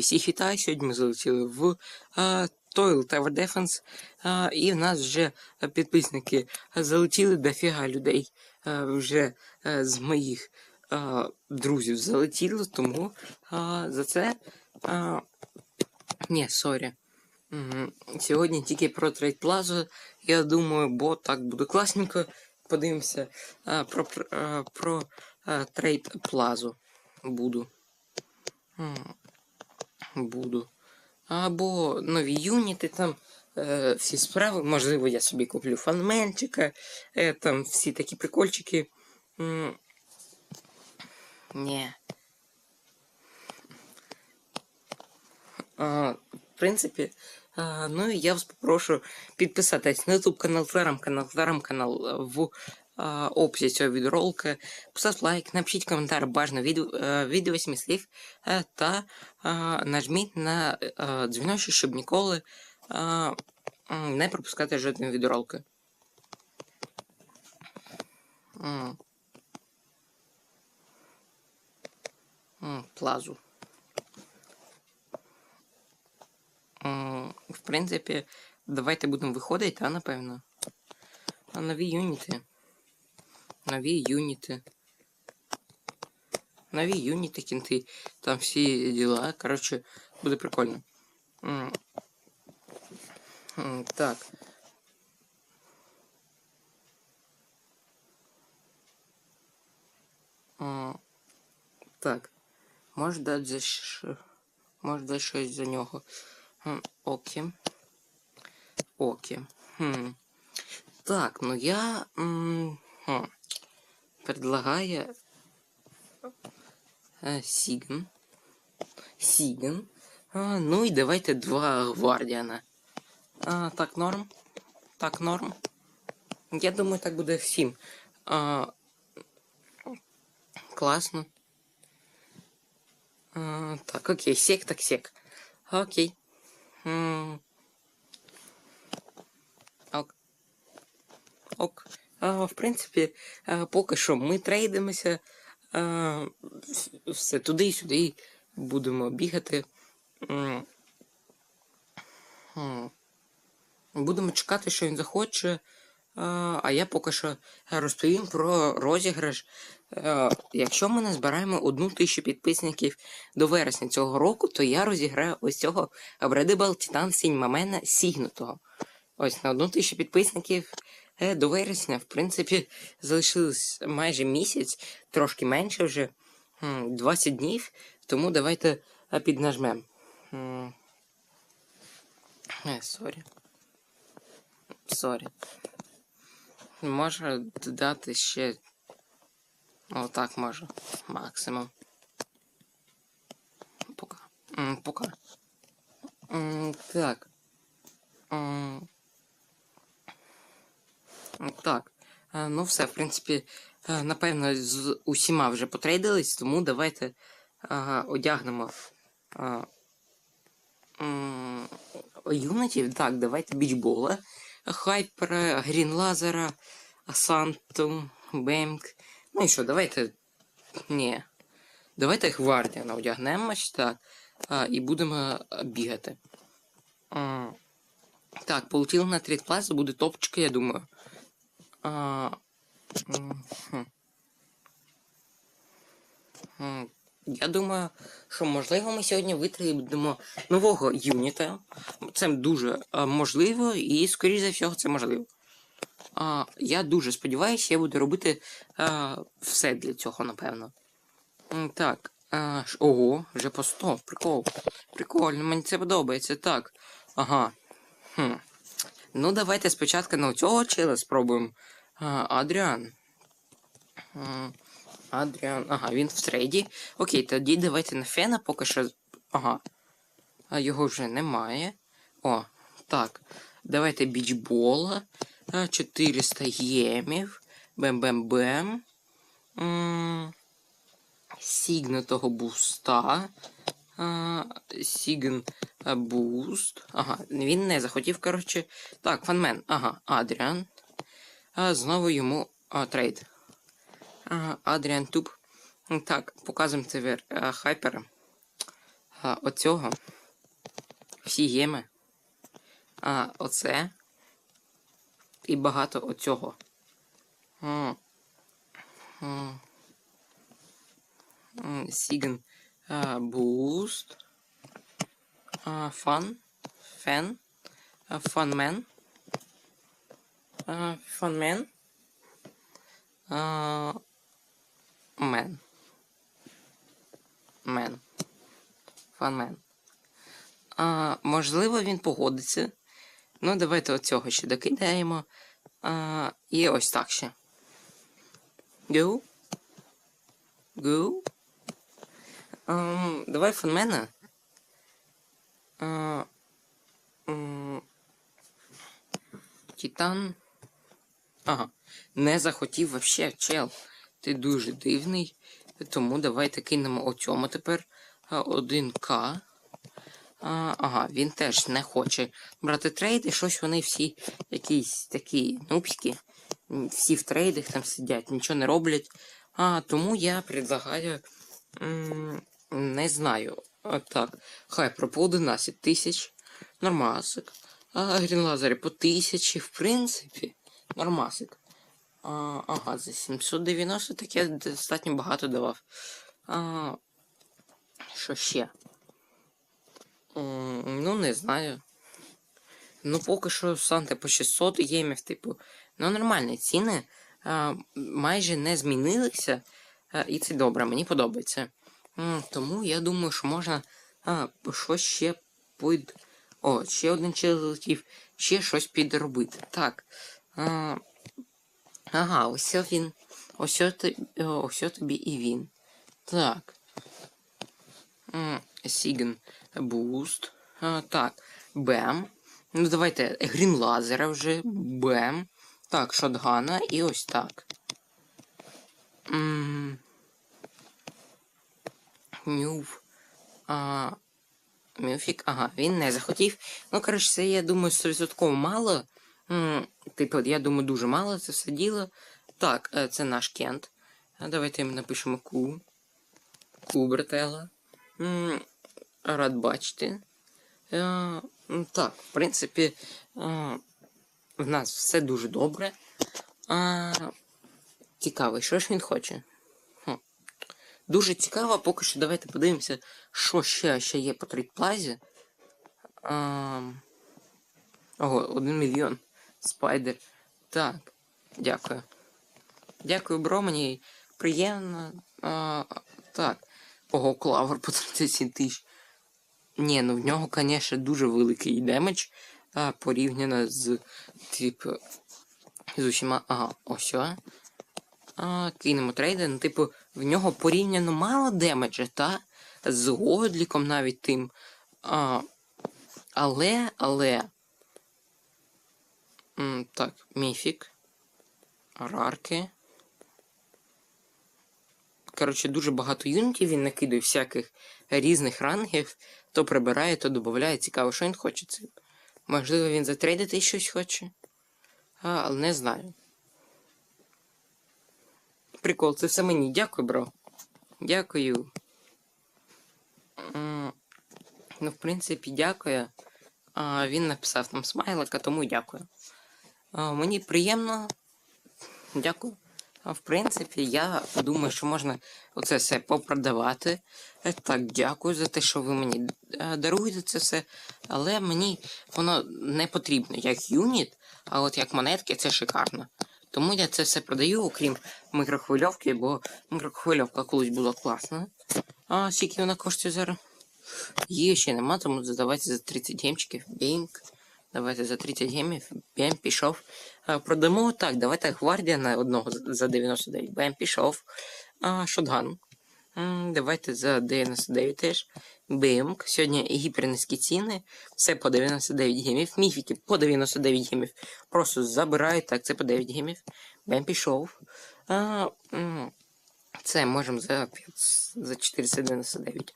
Всіх вітаю. Сьогодні ми залетіли в а, Toil Tower Defense, і в нас вже підписники залетіли дофіга людей. А, вже а, з моїх а, друзів залетіло, тому а, за це. А, ні, сорі. Сьогодні тільки про трейд плазу. Я думаю, бо так буде класненько. Подивимося а, про, про, про а, трейд плазу. Буду. Буду. Або нові юніти там. Е, всі справи. Можливо, я собі куплю фанменчика. Е, там всі такі прикольчики. Ні. В принципі, ну і я вас попрошу підписатись на YouTube канал, телеграм-канал, телеграм-канал е, в а, описі цього відеоролика. Поставте лайк, напишіть коментар бажано від, е, від 8 слів е, та а, нажміть на е, дзвіночок, щоб ніколи не пропускати жодної відеоролики. Плазу. В принципі, давайте будемо виходити, а напевно. А нові юніти. Нові юніти. Нові юніти, кінти. Там всі діла. Коротше, буде прикольно. М. М, Так. М, Так. Може дати за що. Може дати щось за нього. Хм, Окі. Окі. Хм. Так, ну я м, хм, предлагаю е, Сіган. Сіган. А, ну і давайте два гвардіана. А, так, норм. Так, норм. Я думаю, так буде всім. А, класно. А, так, окей, сек так сек. Окей. М. Ок. Ок. В принципі, поки що ми трейдимося. Все туди і сюди будемо бігати. Будемо чекати, що він захоче. А, я поки що розповім про розіграш. Е, Якщо ми назбираємо одну тисячу підписників до вересня цього року, то я розіграю ось цього Abradable Titan Сіньмамена сігнутого. Ось на одну тисячу підписників е, до вересня, в принципі, залишилось майже місяць, трошки менше вже, 20 днів, тому давайте е, піднажмемо. М. Е, Сорі. Сорі. Може додати ще. Отак може. Максимум. Пока. Пока. Так. М, Так. Е, Ну, все, в принципі, е, напевно, з усіма вже потрейдились, тому давайте е, одягнемо м. Так, давайте бічбола. Хайпера, Грінлазера, Асанту, Бемк. Ну і що, давайте. Ні. Давайте Гвардіана одягнемо так. А, і будемо бігати. А, так, полетіли на трейд плазу, буде топчики, я думаю. А, Я думаю, що можливо ми сьогодні витребуємо нового юніта. Це дуже можливо, і, скоріш за всього, це можливо. А, я дуже сподіваюся, я буду робити а, все для цього, напевно. Так. А, ого, вже по 100. Прикол. Прикольно, мені це подобається. Так. Ага. Хм. Ну, давайте спочатку на цього чела спробуємо. Адріан. Адріан. Ага, він в трейді. Окей, тоді давайте на фена поки що. Ага. А його вже немає. О, так. Давайте бічбола. 400 ємів. Бем-бем-бем. М, Сігнутого буста. Сігн буст. Ага, він не захотів, коротше. Так, фанмен. Ага, Адріан. Знову йому а, трейд. Ага, Адріан Туб. Так, показуємо тепер хайпера. оцього. Всі геми. А, оце. І багато оцього. А, Boost. А, Fun. Fan. А, Funman. А, Мен. Мен. Фанмен. А, можливо, він погодиться. Ну, давайте оцього ще докидаємо. А, і ось так ще. Go. Go. Ем, давай фанмена. А, м, Титан. Ага. Не захотів вообще, чел. Ти дуже дивний. Тому давайте кинемо оцьому тепер 1К. А, ага, він теж не хоче брати трейди. Щось вони всі якісь такі нубські. Всі в трейдах там сидять, нічого не роблять. А, тому я предлагаю. не знаю. А, так, хай про по 11 тисяч. Нормасик. А грінлазери по тисячі, в принципі, нормасик. Ага, за 790 так я достатньо багато давав. А, що ще? Ну, не знаю. Ну, поки що Санта по 600 ємів, типу, ну нормальні ціни а, майже не змінилися. А, і це добре, мені подобається. Тому я думаю, що можна а, щось ще під. О, ще один чел залетів, ще щось підробити. Так. А, ага, ось він. Ось тобі, ось тобі і він. Так. Сіген Буст. Так. Бем. Ну, давайте грін лазера вже. Бем. Так, шотгана і ось так. Нюв. А, Мюфік. Ага, він не захотів. Ну, коротше, це, я думаю, 100% мало. Типу, я думаю, дуже мало це все діло. Так, е, це наш Кент. Давайте їм напишемо Ку. Ку, братела. Рад бачити. Е, Так, в принципі, е, в нас все дуже добре. Цікаво, що ж він хоче? Дуже цікаво, поки що давайте подивимося, що ще, ще є по трейдплазі. Ого, один мільйон. Спайдер. Так, дякую. Дякую, бро, мені приємно. А, так. Ого, клавер по 37 тисяч. Ні, ну в нього, звісно, дуже великий демедж порівняно з типу. З усіма. Ага, ось. А, кинемо трейди. Ну, типу, в нього порівняно мало демеджа, та? З Годліком навіть тим. А, але, але. Так, міфік. Рарки. Коротше, дуже багато юнітів він накидує всяких різних рангів. То прибирає, то додає. Цікаво, що він хоче. Це. Можливо, він затрейдити щось хоче. А, але не знаю. Прикол, це все мені. Дякую, бро. Дякую. Ну, в принципі, дякую. А, він написав там смайлика, тому дякую. Мені приємно. Дякую. В принципі, я думаю, що можна оце все попродавати. Е, Так, дякую за те, що ви мені е, даруєте це все. Але мені воно не потрібно як юніт, а от як монетки це шикарно. Тому я це все продаю, окрім мікрохвильовки, бо мікрохвильовка колись була класна. А скільки вона коштує зараз? Її ще нема, тому давайте за 30 гемчиків. Бінк. Давайте за 30 гемів. Бем пішов. А, продамо так, давайте гвардія на одного за 99. Бем пішов. А, шотган. Давайте за 99 теж. Бимк. Сьогодні гіпернизькі ціни. Все по 99 гемів. Міфіки по 99 гемів. Просто забирають. Так, це по 9 гемів. Бем пішов. А, це можемо за, 500 за 499.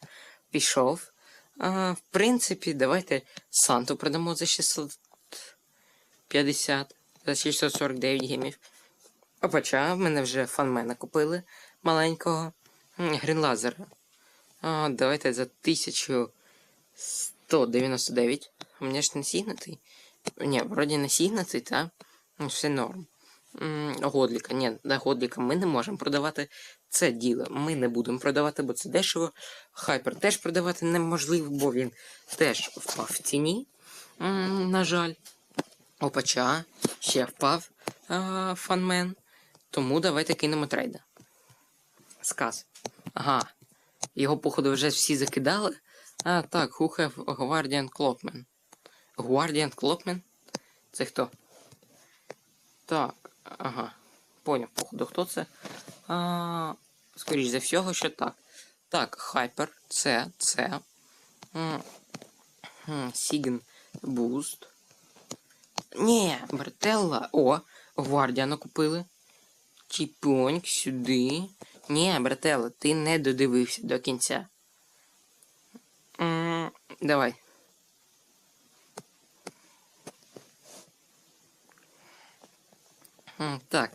Пішов. А, в принципі, давайте Санту продамо за 650, за 649 гемів. Опача, в мене вже фанмена купили маленького. Грінлазера. А, давайте за 1000 199. У мене ж не. Ні, вроді не сігнутий, та? Все норм. Годліка, ні, да, Годліка ми не можемо продавати. Це діло ми не будемо продавати, бо це дешево. Хайпер теж продавати неможливо, бо він теж впав в ціні. На жаль. Опача ще впав а, фанмен. Тому давайте кинемо трейда. Сказ. Ага. Його, походу, вже всі закидали. А, так, have Guardian Clockman? Guardian Clockman? Це хто? Так, ага. Поняв, походу, хто це? А, скоріш за всього, що так. Так, Hyper, це, це. Сіген Boost. Ні, Бертелла. О, Гвардіана купили. Чіпоньк сюди. Ні, Бретелла, ти не додивився до кінця. М, Давай. М, Так.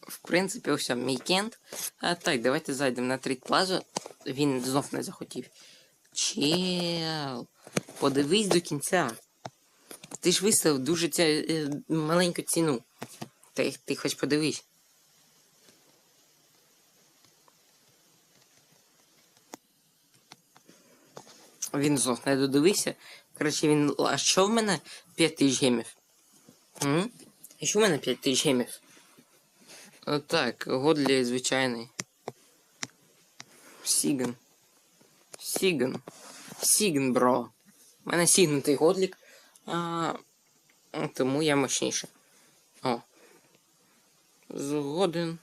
В принципі, ось мій кент. А, так, давайте зайдемо на трейд плазу. Він знов не захотів. Чел. Подивись до кінця. Ти ж виставив дуже ця, е, маленьку ціну. Ти, ти хоч подивись. Він знов не додивився. Коротше, він. А що в мене 5 тисяч гемів? М? А що в мене 5 тисяч гемів? О, так, Годлі звичайний. Сіган. Сіган. Сіган, бро. У мене сігнутий годлік. А, тому я мощніше. О. Згоден.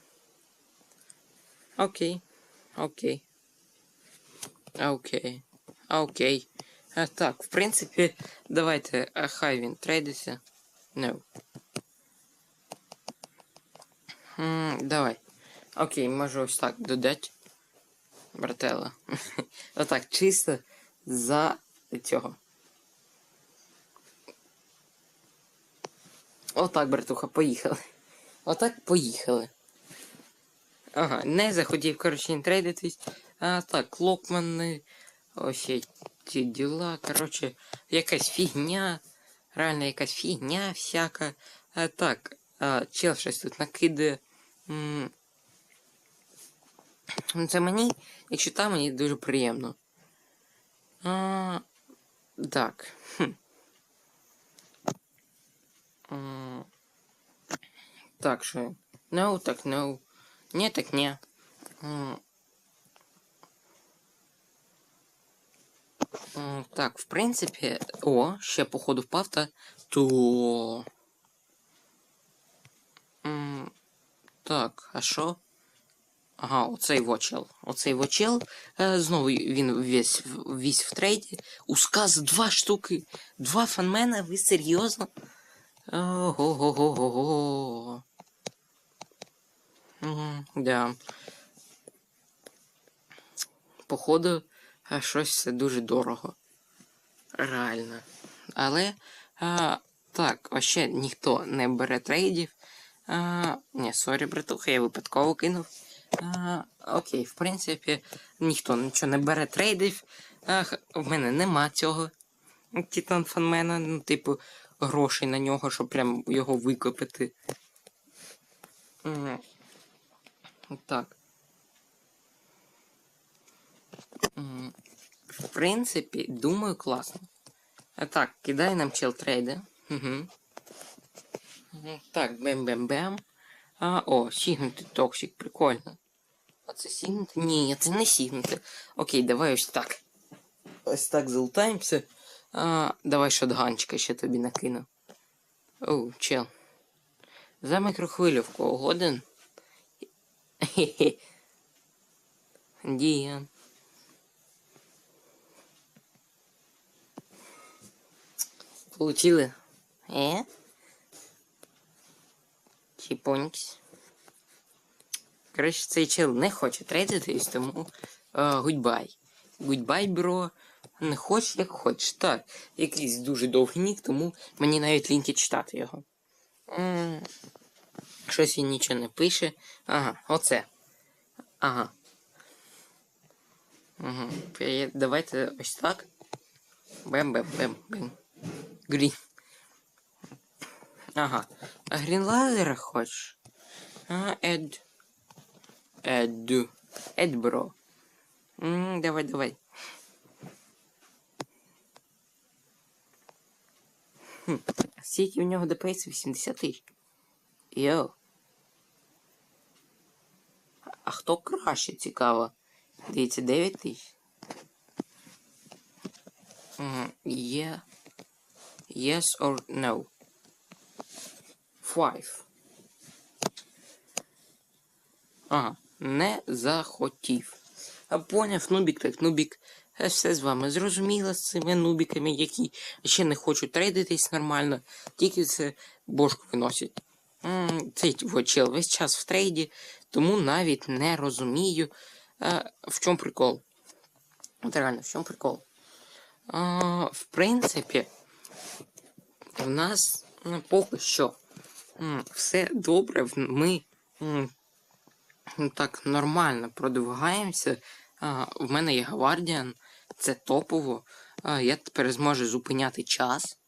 Окей. Окей. Окей. Окей. А, так, в принципі, давайте, а, хай він трейдиться. No. М, давай. Окей, можу ось так додати. Брателла. Отак, чисто за цього. Отак, братуха, поїхали. Отак поїхали. Ага, не захотів, коротше, не. А так, Локмани. Ось ці діла. Коротше, якась фігня. Реально якась фігня всяка. А так, а, чел щось тут накидає. Ну, Це мені, якщо там, мені дуже приємно. А, так. Хм. М, Так, що? No, так, no. Ні, так ні. М. М, Так, в принципі, о, ще походу впав та то. Так, а що? Ага, оцей вочел. Оцей вочел. Е, знову він весь, весь в трейді. У сказ два штуки. Два фанмена, ви серйозно? Ого-го-го-го-го. Мгм, Да. Походу, е, щось це дуже дорого. Реально. Але. А, так, вообще ніхто не бере трейдів. А, ні, сорі, братуха, я випадково кинув. Окей, в принципі, ніхто нічого не бере трейдів. А, х- в мене нема цього. Титан фанмена, ну, типу, грошей на нього, щоб прям його викопити. Так. В принципі, думаю, класно. Так, кидай нам чел трейди. Угу. Так, бем-бем-бем. А, о, сігнутий токсик, прикольно. А це сігнути? Ні, це не сігнути. Окей, давай ось так. Ось так залутаємося. А, давай шотганчика ще тобі накину. Оу, чел. За мікрохвильовку угоден? Хе-хе. Діян. Получили? Е? Чіпонькс. Коротше, цей чел не хоче трейдитись, тому е, гудбай. Гудбай, бро. Не хочеш, як хочеш. Так, якийсь дуже довгий нік, тому мені навіть ліньки читати його. Щось він нічого не пише. Ага, оце. Ага. Угу. Давайте ось так. Бем-бем-бем-бем. Грін. Ага. А грінлазера хочеш? Ага, Ед. Ед. Ед, бро. М, давай, давай. Хм. а Скільки в нього ДПС 80 тисяч? Йо. А хто краще цікаво? Дивіться, 9 тисяч. Yeah. Yes or no? Five. Ага, не захотів. А поняв, Нубік так, Нубік. е, Все з вами зрозуміло з цими нубіками, які ще не хочуть трейдитись нормально, тільки це бошку виносять. Цей чел весь час в трейді, тому навіть не розумію, е, в чому прикол. От реально, в чому прикол. А, в принципі, в нас поки що все добре. Ми м, так нормально продвигаємося. В мене є Гвардіан, це топово. Я тепер зможу зупиняти час.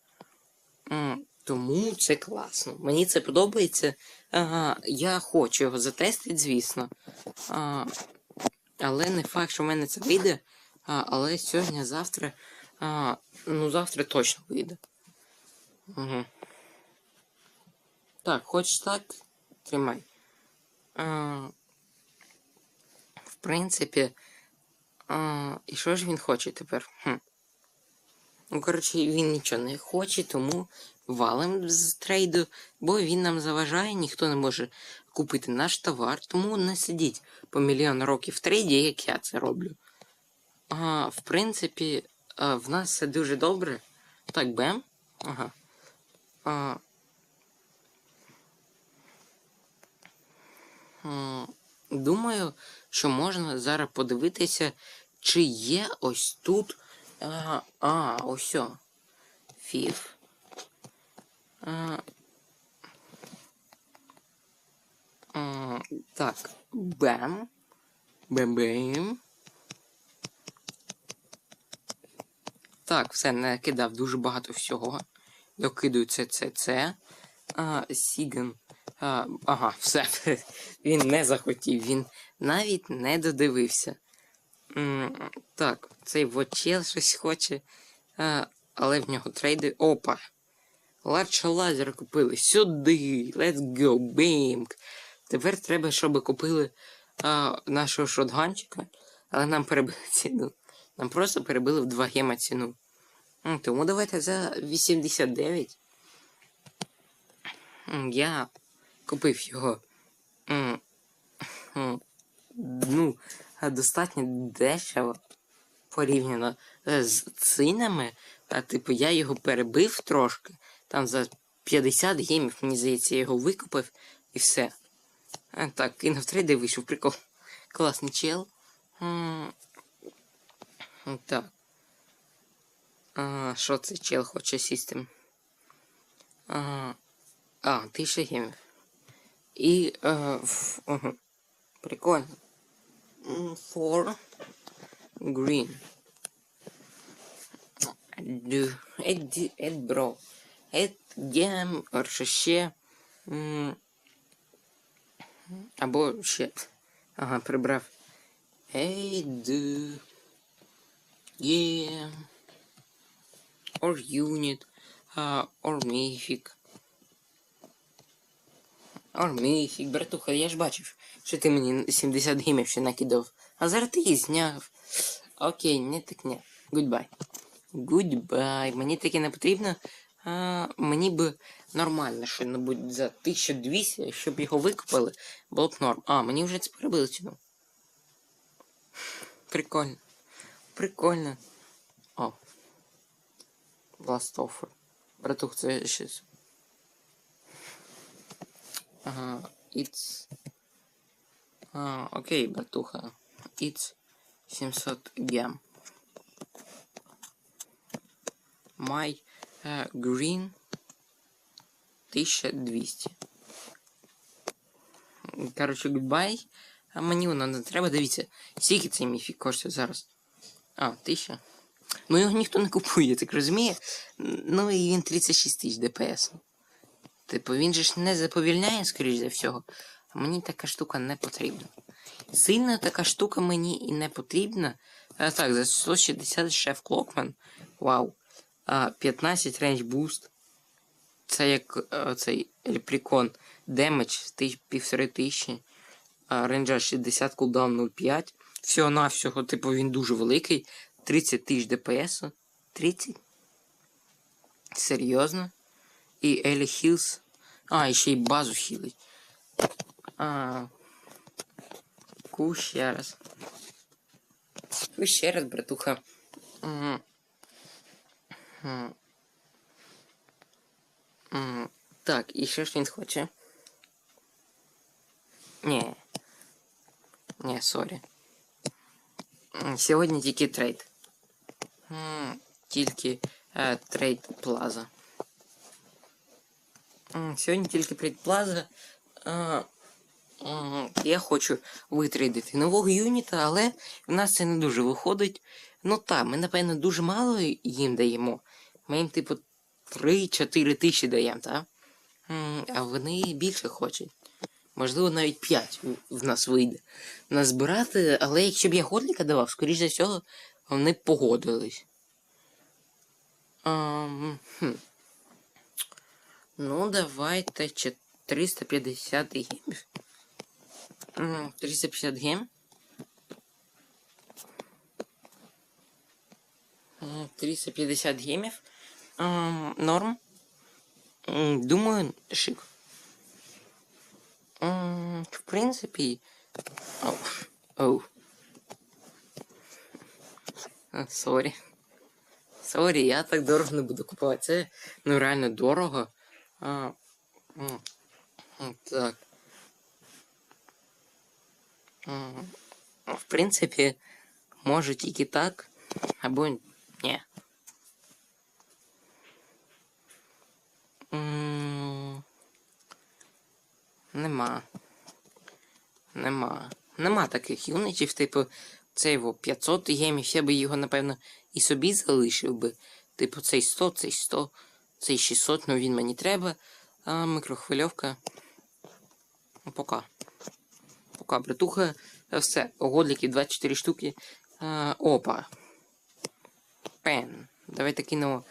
Тому це класно. Мені це подобається. Я хочу його затестити, звісно. Але не факт, що в мене це вийде. Але сьогодні-завтра. Ну, завтра точно вийде. Угу. Так, хочеш так? Тримай. А, в принципі. А, і що ж він хоче тепер? Хм. Ну, коротше, він нічого не хоче, тому валим з трейду, бо він нам заважає, ніхто не може купити наш товар, тому не сидіть по мільйон років в трейді, як я це роблю. А, в принципі, а, в нас все дуже добре. Так, бем. Ага. А, думаю, що можна зараз подивитися, чи є ось тут. А, а ось. о. Фіф. А, а, так, бем. Бем-бем. Так, все, накидав дуже багато всього. Докидую це, це, це. А, Сіган. А, ага, все. Він не захотів, він навіть не додивився. М, так, цей вочел щось хоче. А, але в нього трейди. Опа! Ларча лазер купили. Сюди. Let's go. Бімк. Тепер треба, щоб купили а, нашого шотганчика, але нам перебили ціну. Нам просто перебили в 2 гема ціну. Тому давайте за 89. Я купив його. Ну, достатньо дешево порівняно е, з цінами. А типу я його перебив трошки. Там за 50 гемів, мені здається, я його викупив і все. А, так, кинув трейди вийшов, прикол. Класний чел. Так. А, що цей чел хоче систем? А, а 1000 гемів. І. А, ф, угу. Прикольно. М, For green. Ду. Ед, ед, бро. Ед, гем, що ще. М, Або ще. Ага, прибрав. Aid. Yeah. Or unit. Uh, or mythic. Mythic. Братуха, я ж бачив, що ти мені 70 гімів ще накидав. А зараз ти її зняв. Окей, не так не. Goodbye. Goodbye. Мені таке не потрібно. А, мені б нормально що-небудь за 1200, щоб його викупили, було б норм. А, мені вже це перебили ціну. Прикольно. Прикольно. О. Offer. Братух, це щось. Ага, it's... А, окей, братуха. It's 700 гем. My uh, green 1200. Коротше, goodbye. А мені воно не треба. Дивіться, скільки цей міфік коштує зараз. А, 1000. Ну його ніхто не купує, так розуміє? Ну і він 36 тисяч ДПС. Типу, він же ж не заповільняє, скоріш за всього. Мені така штука не потрібна. Сильна така штука мені і не потрібна. А, так, за 160 шеф Клокман. Вау. А, 15 рейндж буст. Це як а, цей реплікон. Демедж півтори тисячі. А, рейнджа 60 кулдаун 0,5. Всього навсього, типу, він дуже великий. 30 тисяч ДПС. 30? Серйозно? І Елі Хілс. А, і ще й базу хілить. А. Ку ще раз. Ку ще раз, братуха. М. М. М. Так, і що ж він хоче? Ні. Ні, сорі. М, Сьогодні тільки трейд. М, Тільки е, трейд плаза. Сьогодні тільки трейд плаза. М, Я хочу витрейдити нового юніта, але в нас це не дуже виходить. Ну так, ми, напевно, дуже мало їм даємо. Ми їм, типу, 3-4 тисячі даємо, так? А вони більше хочуть. Можливо, навіть 5 в- нас вийде. Назбирати, але якщо б я годліка давав, скоріш за всього, вони б погодились. Ам, хм. Ну, давайте чет- 350 гемів. 350 гем. М, 350 гемів. Норм. Думаю, шик. В принципі. Оу. Оу. Сорі. Сорі, я так дорого не буду купувати. Це ну реально дорого. А, так. В принципі, може тільки так, або ні. Нема. Нема. Нема таких юнитів, типу, цей во 500 гемів, я би його, напевно, і собі залишив би. Типу, цей 100, цей 100, цей 600, ну він мені треба. А микрохвильовка. Ну, пока. Пока, братуха. Е, Все, годліків 24 штуки. А, опа. Пен. Давайте кинемо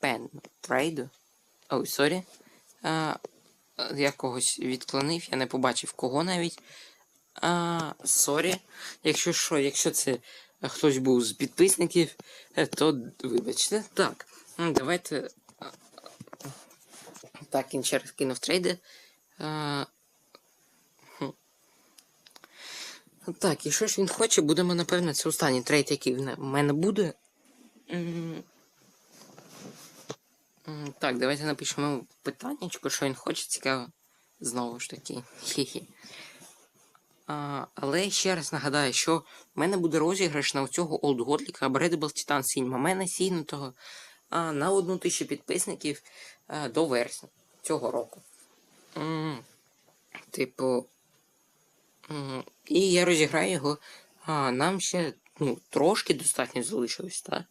пен. Трейду. Ой, сорі. Я когось відклонив, я не побачив кого навіть. А, сорі. Якщо що, якщо це хтось був з підписників, е, то вибачте. Так, давайте. Так, він ще раз кинув трейди. А. Так, і що ж він хоче, будемо, напевно, це останній трейд, який в мене буде. Так, давайте напишемо питаннячко, що він хоче, цікаво. Знову ж таки. Хі-хі. Але ще раз нагадаю, що в мене буде розіграш на цього Old Годліка Abredable Titan Cinema. мене сігнутого на одну тисячу підписників до вересня цього року. Типу. І я розіграю його. А, нам ще ну, трошки достатньо залишилось, так?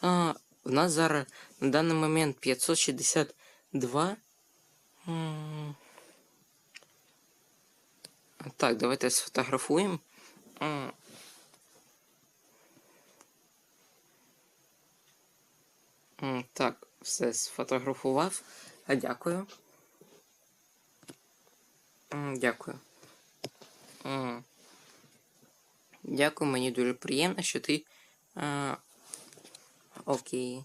А, в нас зараз на даний момент 562. Так, давайте сфотографуємо. Так, все сфотографував. А дякую. Дякую. Дякую, мені дуже приємно, що ти. А, окей.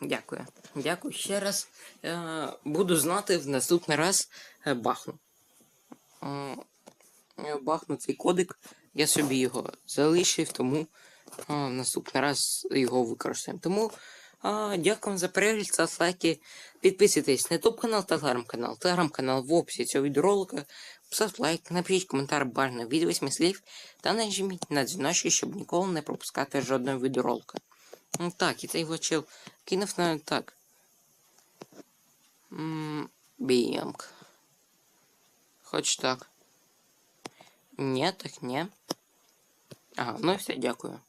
Дякую. Дякую ще раз. Е, буду знати в наступний раз е, бахну. Е, бахну цей кодик, я собі його залишив, тому наступний раз його використаємо. Тому е, дякую за перегляд, ставте лайки, підписуйтесь на YouTube канал, телеграм-канал, телеграм-канал в описі цього відеоролика. Поставте лайк, напишіть коментар бажано від 8 слів та нажміть на дзвіночок, щоб ніколи не пропускати жодного відеоролика. Ну, Так, і цей влачив кинув на так. Бімк. Хоч так. Ні, так ні. Ага, ну і все, дякую.